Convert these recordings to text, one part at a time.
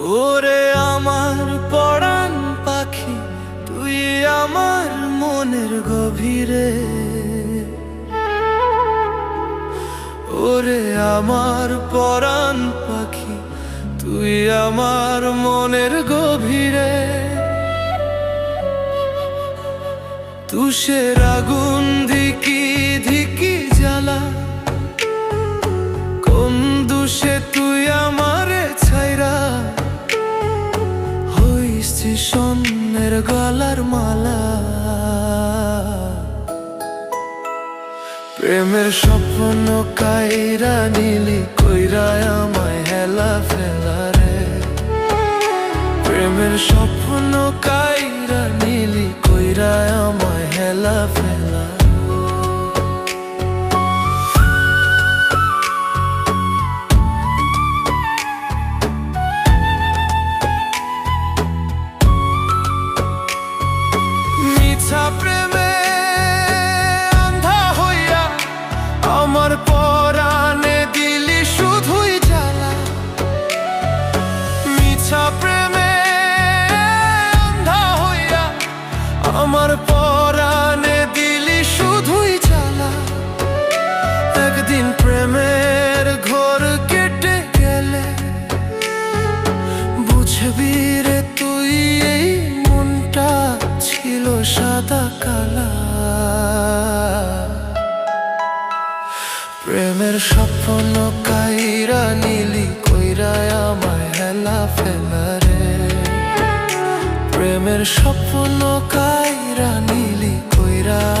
ওরে আমার পড়ান পাখি, তুই আমার মনের গভীরে। ওরে আমার পড়ান পাখি, তুই আমার মনের গভীরে। তুষের আগুন ধিকি ধিকি জ্বালা কোন দুষে মালা। প্রেমের স্বপ্ন কাইরা নীলি, কইরা আমায় হেলা ফেলা রে। প্রেমের স্বপ্ন কাইরা নীলি, কইরা আমায় হেলা ফেলা মিছা প্রেমে অন্ধা হইয়া আমার পরাণে দিলি শুধুই জ্বালা একদিন প্রেমের ঘর কেটে গেলে বুঝবি রে তুই এই মনটা ছিল সাদা কালা। প্রেমের স্বপ্ন কাইরা স্বপ্ন কাইরা নীলি কইরা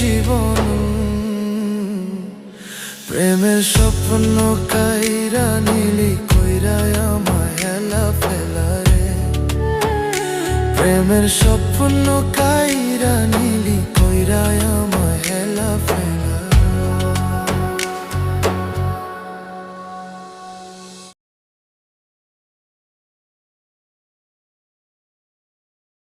জীবন। প্রেমের স্বপ্ন কাইরা নীলি কইরা আমায় হেলা ফেলা রে। প্রেমের স্বপ্ন কাইরা